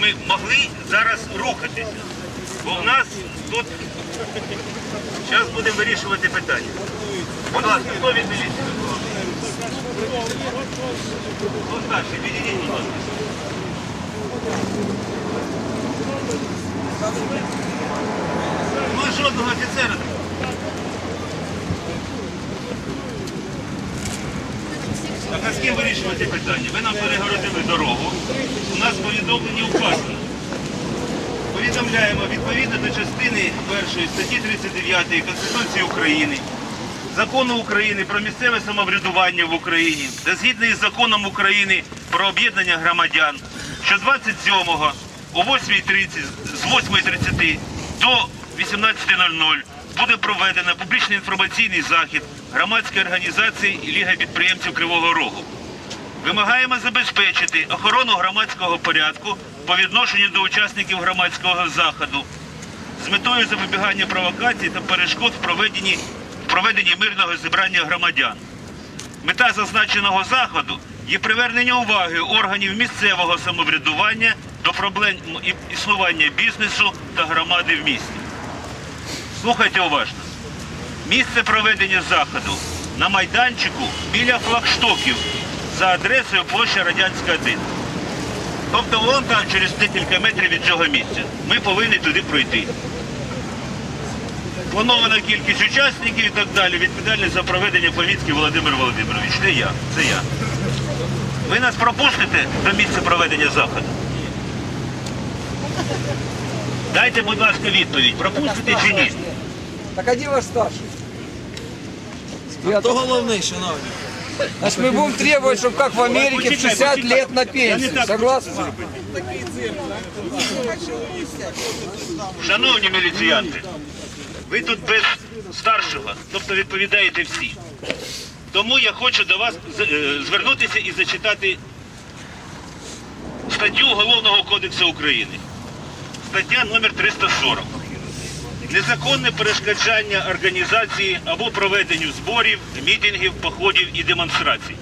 ми могли зараз рухатися. Бо в нас тут зараз будемо вирішувати питання. Будь ласка, хто від? Хто старший? Відійдіть, будь ласка. Нема жодного офіцера. А з ким вирішувати питання? Ви нам перегородили дорогу. У нас повідомлені указано. Повідомляємо відповідно до частини 1 статті 39 Конституції України, Закону України про місцеве самоврядування в Україні та згідно із законом України про об'єднання громадян, що 27-го о 8.30 з 8.30 до 18.00 буде проведено публічний інформаційний захід громадської організації Ліга підприємців Кривого Рогу. Вимагаємо забезпечити охорону громадського порядку по відношенню до учасників громадського заходу з метою запобігання провокацій та перешкод в проведенні, в проведенні мирного зібрання громадян. Мета зазначеного заходу є привернення уваги органів місцевого самоврядування до проблем існування бізнесу та громади в місті. Слухайте уважно. Місце проведення заходу на майданчику біля флагштоків за адресою площа Радянська 1. Тобто вон там через декілька метрів від цього місця. Ми повинні туди пройти. Планована кількість учасників і так далі. Відповідальний за проведення Повіцький Володимир Володимирович. Це я. Це я. Ви нас пропустите до місця проведення заходу? Дайте, будь ласка, відповідь, пропустите чи ні? Так один ваш старший. Хто головний, шановні? Значит, мы будем требовать, чтобы как в Америке в 60 лет на пенсию. Согласны? Шановні міліціянти, ви тут без старшого, тобто відповідаєте всі. Тому я хочу до вас з- е, звернутися і зачитати статтю Уголовного кодексу України. Стаття номер 340. Незаконне перешкоджання організації або проведенню зборів, мітингів, походів і демонстрацій.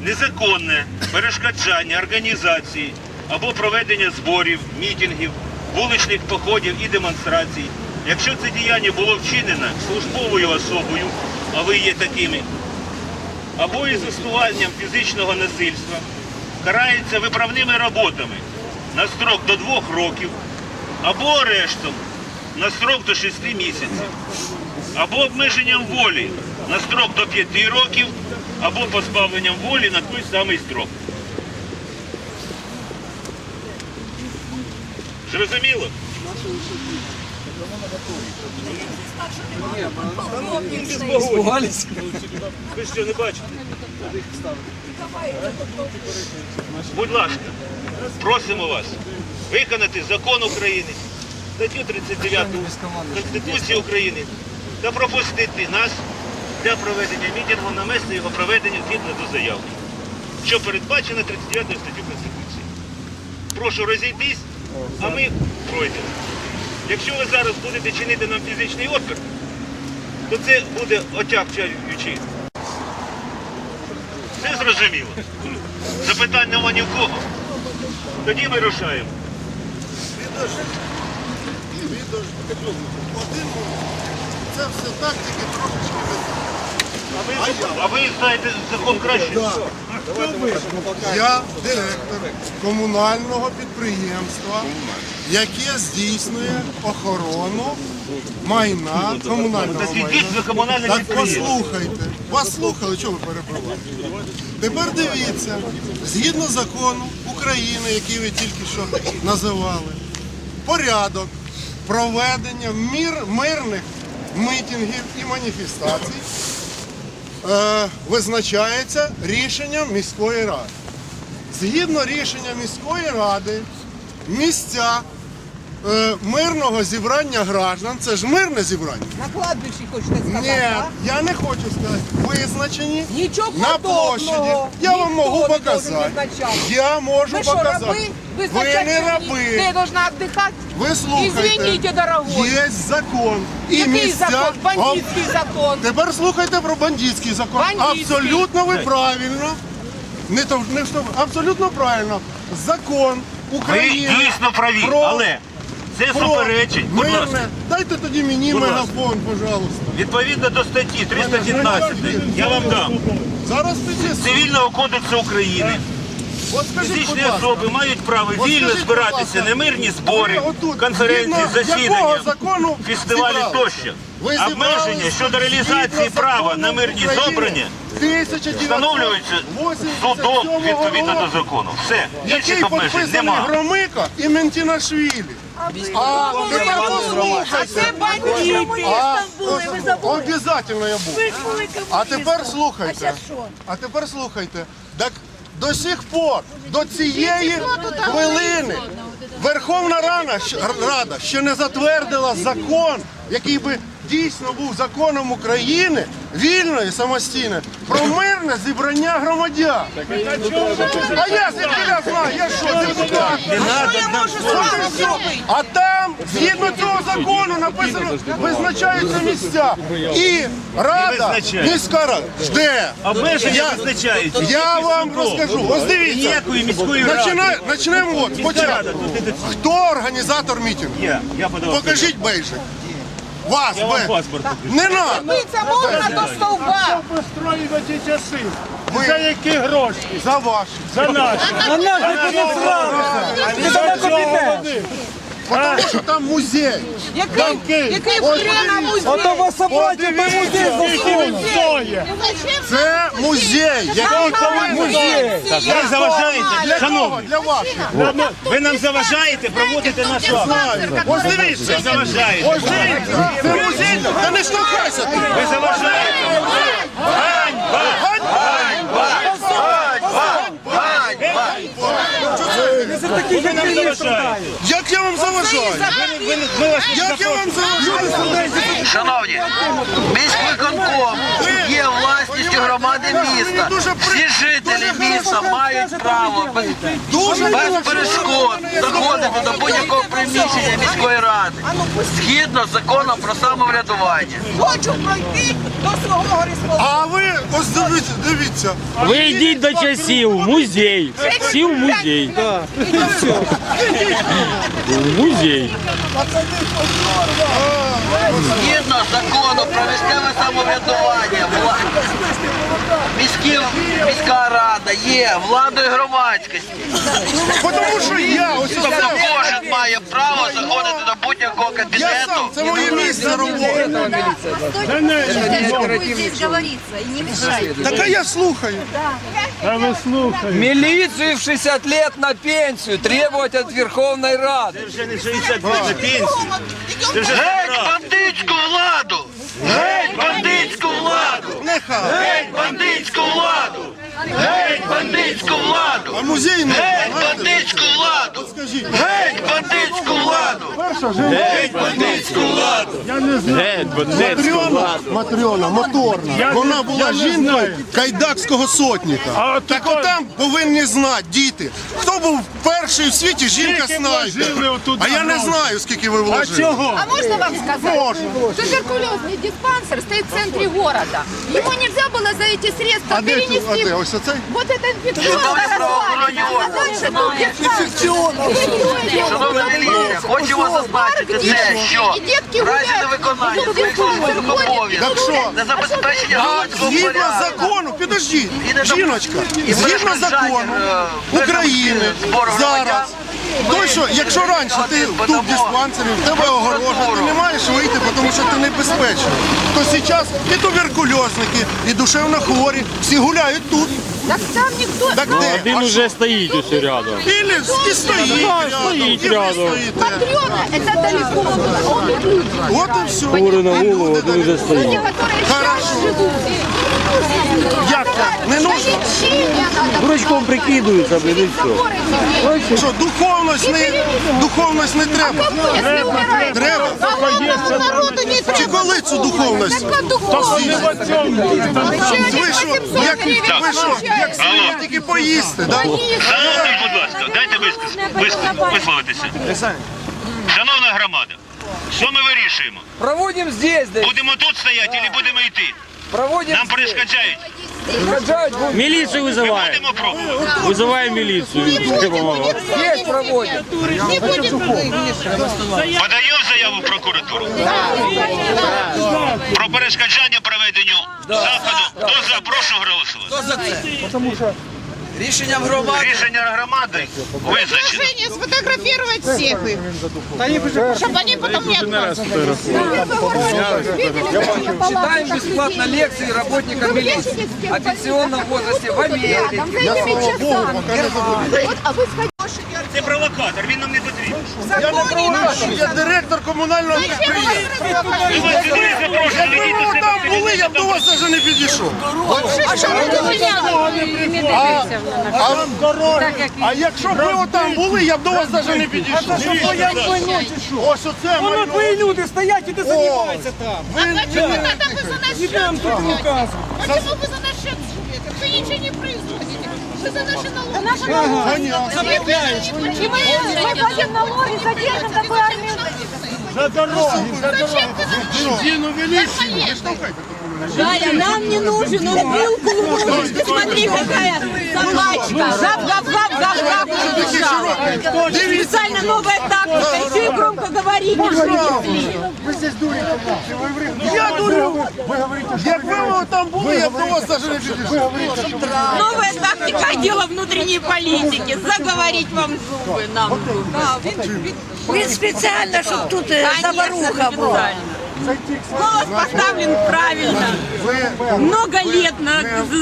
Незаконне перешкоджання організації або проведення зборів, мітингів, вуличних походів і демонстрацій, якщо це діяння було вчинено службовою особою, а ви є такими, або із застосуванням фізичного насильства, карається виправними роботами на строк до двох років, або арештом на строк до шести місяців, або обмеженням волі на строк до п'яти років, або позбавленням волі на той самий строк. Зрозуміло? Ви що не бачите? Будь ласка, просимо вас виконати закон України, статтю 39 Конституції України та пропустити нас для проведення мітингу на місце його проведення згідно до заявки, що передбачено 39 статтю Конституції. Прошу розійтись, а ми пройдемо. Якщо ви зараз будете чинити нам фізичний опір, то це буде отягчаючи. Все зрозуміло. Запитань нема ні в кого. Тоді ми рушаємо. Це все так, тільки трошечки не. А ви, знаєте закон краще? Я директор комунального підприємства, яке здійснює охорону майна, комунального Так майна. Так послухайте. Вас слухали, чого ви перебиваєте? Тепер дивіться, згідно закону України, який ви тільки що називали, порядок проведення мир, мирних митингів і маніфестацій е, визначається рішенням міської ради. Згідно рішення міської ради, місця е, мирного зібрання граждан, це ж мирне зібрання. На кладбищі хочете сказати, Ні, а? я не хочу сказати. Визначені Нічого на площаді. подобного. Я вам можу не показати. визначати. Я можу Ви що, показати. раби? Ви не раби. Ти должна віддихати? Ви слухайте. Извините, дорогой. Є закон. І Який місця... закон? Бандитський закон. Тепер слухайте про бандитський закон. Бандитський. Абсолютно ви правильно. Не то не що абсолютно правильно. Закон України. дійсно праві, про- але це суперечить, будь ласка. мирне. Дайте тоді мені Будь ласка. мегафон, пожалуйста. Відповідно до статті 315, я вам дам. Зараз підійсно. Цивільного кодексу України. От скажіть, будь Фізичні ласка. особи мають право От вільно скажіть, будь збиратися ласка, на мирні збори, ви отут, конференції, згідно якого засідання, закону фестивалі тощо. Ви Обмеження щодо реалізації права на мирні зобрання 1987 встановлюються судом відповідно до закону. Все, інших Який обмежень немає. Громика і Ментінашвілі. А тепер послухайте. А, обязательно я був. А тепер слухайте. А тепер слухайте. Так до сих пор, до цієї хвилини, Верховна Рада, щ- Рада ще не затвердила закон, який би дійсно був законом України, вільної, самостійної, про мирне зібрання громадян. А я звідки я знаю, я що, депутат? А там, згідно цього закону, написано, визначаються місця. І рада, визначають. міська рада, жде. Обмеження Я- Я вам розкажу. Ось дивіться. Ніякої міської ради. Починай- Почнемо от, спочатку. рада, тут іде- Хто організатор мітингу? Я, я подавав. Покажіть бейджик. Вас, Я вам паспорт покажу. Не надо. Дивіться, можна до стовба. Построїли ці часи. Ви- За які гроші? За ваші. За наші. На нас не будет сразу. за на кабинет. Тому що там музей. Який, який хрена музей? А то вас собрать, это музей засунут. Це музей. Який Музей. Ви заважаєте, шановні, Для ваших. ви нам заважаєте проводити нашу акцію. Знаю. Ось дивіться. Ви заважаєте. Це музей. Та не штовхайся ти. Ви заважаєте. Ви нам заважаєте. Як я вам заважаю? Як я вам заважаю? Шановні, міськвиконком є власністю громади міста. Всі жителі міста мають право без, без перешкод заходити до будь-якого приміщення міської ради згідно з законом про самоврядування. Хочу пройти до свого республіки. А ви ось дивіться, дивіться. Ви йдіть до часів, в музей. Всі в музей. В музей. Згідно з закону про місцеве самоврядування, рада є владою громадськості. Тому що я ось Тобто кожен має право заходити до будь-якого Я кабінету. сам, це моє місце роботи. здесь говорится и не мешайте. Так а я слухаю. А ви слухайте. Милицию в 60 лет на пенсию требовать от Верховной Рады. вже не 60 років на пенсію. Вже Геть бандитську владу! Геть бандитську владу! Нехай. Геть бандитську владу! Геть бандитську владу! А музей не Геть знаєте? бандитську владу! Скажіть. Геть бандитську владу! Геть бандитську владу. Матріона, Матріона, моторна. Я Вона не- була я не жінкою знаю. кайдакського сотника. А от так тако- отам повинні знати діти. Хто був перший в світі жінка Скільки снайпер? вложили отут А я не грошей? знаю, скільки ви А вложили. чого? А можно вам сказать? Можно. Туберкулезный диспансер стоит в центре города. Ему нельзя было за эти средства А де, цю- а перенести. де? Ось оцей? Вот это Шановна міліція, хочу вас зазначити те, що І дітки в разі невиконання своїх службових обов'язків на забезпечення громадського згідно закону, підождіть, жіночка, згідно закону е, України зараз. громадян, Той, що, якщо раніше ти тут в подамо диспансері, в тебе огорожа, ти не маєш вийти, тому що ти небезпечний. То зараз і туберкульозники, і душевно хворі, всі гуляють тут. Так там никто Так де? Один А уже стоїть усе рядом. Или і стоїть Да, рядом, ви рядом. стоїте. Матрена, это далеко. Он тут люди. От і все. Кури на голову, один вже стоїть. Люди, которые Хорошо. живут. Як так? Не нужно? Дурачком прикидуються, блін, і все. Що, духовність не, духовність не треба? Треба. Чи коли цю духовність? Така духовність. Ви що, як, ви що, як сиділи тільки поїсти, да? Шановні, будь ласка, дайте висказ- вис- висловитися. Шановна громада, що ми вирішуємо? Проводим здесь, да, Будемо тут стояти чи будемо йти? проводим Нам здесь. перешкоджають. Сажать будем. Милицию вызываем. Будемо пробувати. Вызываем милицию. Здесь проводим. Подаю заяву в прокуратуру. Про перешкоджання проведенню заходу. Хто за, прошу голосувати. Хто за це? Рішенням громади. Рішення громади визначено. Женя, сфотографировать всех их. Чтобы они потом не отказывались. Читаем бесплатно лекции работникам милиции о пенсионном возрасте в Америке. Там за этими часами. Вот, а вы сходите. Це провокатор, він нам не потрібен. Я не провокатор, я директор комунального підприємства. Ми вас сюди запрошували, Якби йдіть ви до себе. там були, я б до вас навіть не підійшов. А що ви А, а, а якщо б ви там були, я б до вас навіть не підійшов. Ось оце Воно твої люди стоять і ти займаєшся там. Почему тогда вы за наш счет живете? Почему вы за наш счет живете? Вы ничего не производите. Вы за наши налоги. Наши налоги. И мы мы платим налоги, содержим такую армию. За дороги, за Зачем ты нам Бензин увеличили. Не штовхайте. Валя, нам не нужен, он вилку ловит. Ты смотри, какая собачка. Гав, гав, гав, гав, гав, убежала. Специально новая тактика, еще и громко говорить. Я дурю. Якби ви там були, я б до вас навіть не підійшов. Новая тактика отдела внутренней политики. Заговорить вам зубы нам. Він спеціально, щоб тут е, Конечно, заваруха була. специально. Голос поставлен правильно. Ви Много лет на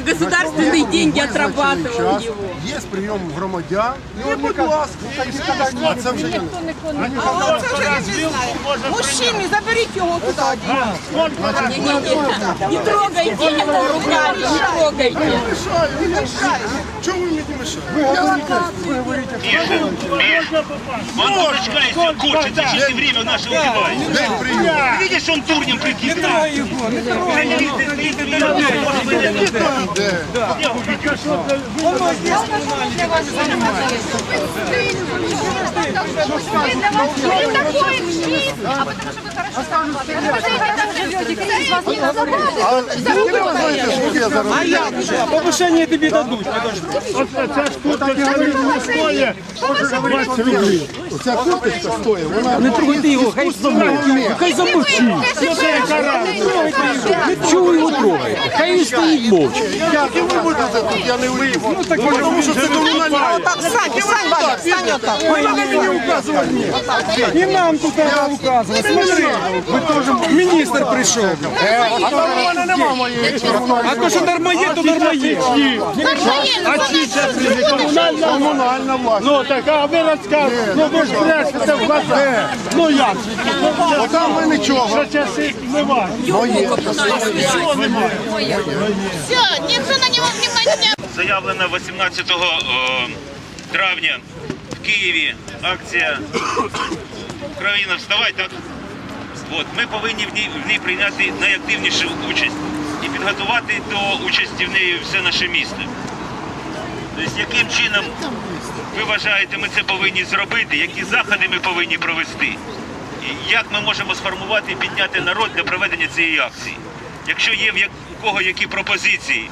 государственные деньги отрабатывал час его. є прийом громадян. І, будь ласка, а це вже я не А вот это уже я не знаю. Мужчины, заберите его туда. Не трогайте его руками, не трогайте. мішаю. не мішаю. Чому ви мені мішаєте? Я звертаюся. Миша, Миша, он дурачкается, курчится, чисто время наше убивает. Де прийом? Ты видишь, он турнем прикидывает. Журналисты стоит и меня может быть, Де? Вы такой МЧИ, а потому что вы хорошо зарабатываете. Не зараз? Повишення тобі дадуть. Оця курточка стоїть, вона Не трогайте його, хай замовчить. Хай замовчить. Чого його трогаєте? Хай він стоїть мовчки. Як ви будете тут, я не влізу. Ну, тому що це комунальна. Так, Сань, Сань, Валя, Сань вот так. Ви не мені. І нам тут треба указувати. Смотри, ви теж міністр прийшов. Мене нема моєї А то, що дармоє, то дармоє. А чи зараз комунальна? комунальна власть. Ну так, а ви розказуєте, ну ви ж брешете в глаза. Ну як? Отам ви нічого. Що часи немає. Все, никто на него внимания не Заявлена 18 е, травня в Києві акція Україна вставай, так? От, ми повинні в ній, в ній прийняти найактивнішу участь і підготувати до участі в неї все наше місто. Тобто, яким чином ви вважаєте, ми це повинні зробити, які заходи ми повинні провести? І як ми можемо сформувати і підняти народ для проведення цієї акції? Якщо є в кого які пропозиції,